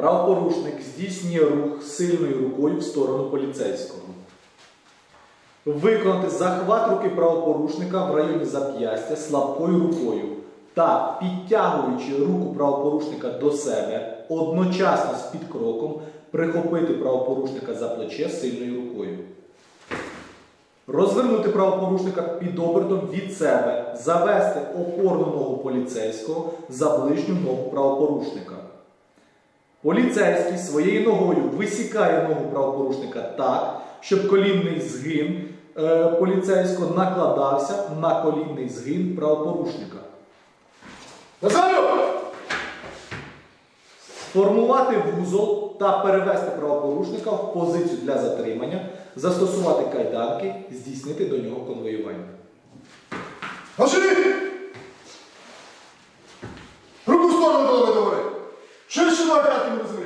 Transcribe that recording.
Правопорушник здійснює рух сильною рукою в сторону поліцейського. Виконати захват руки правопорушника в районі зап'ястя слабкою рукою та підтягуючи руку правопорушника до себе, одночасно з підкроком прихопити правопорушника за плече сильною рукою. Розвернути правопорушника під обертом від себе, завести опорну ногу поліцейського за ближню ногу правопорушника. Поліцейський своєю ногою висікає ногу правопорушника так, щоб колінний згин е, поліцейського накладався на колінний згин правопорушника. Сформувати вузол та перевести правопорушника в позицію для затримання, застосувати кайданки, здійснити до нього конвоювання. Пошли! Руку сторону голови говори! לא קראתם לו.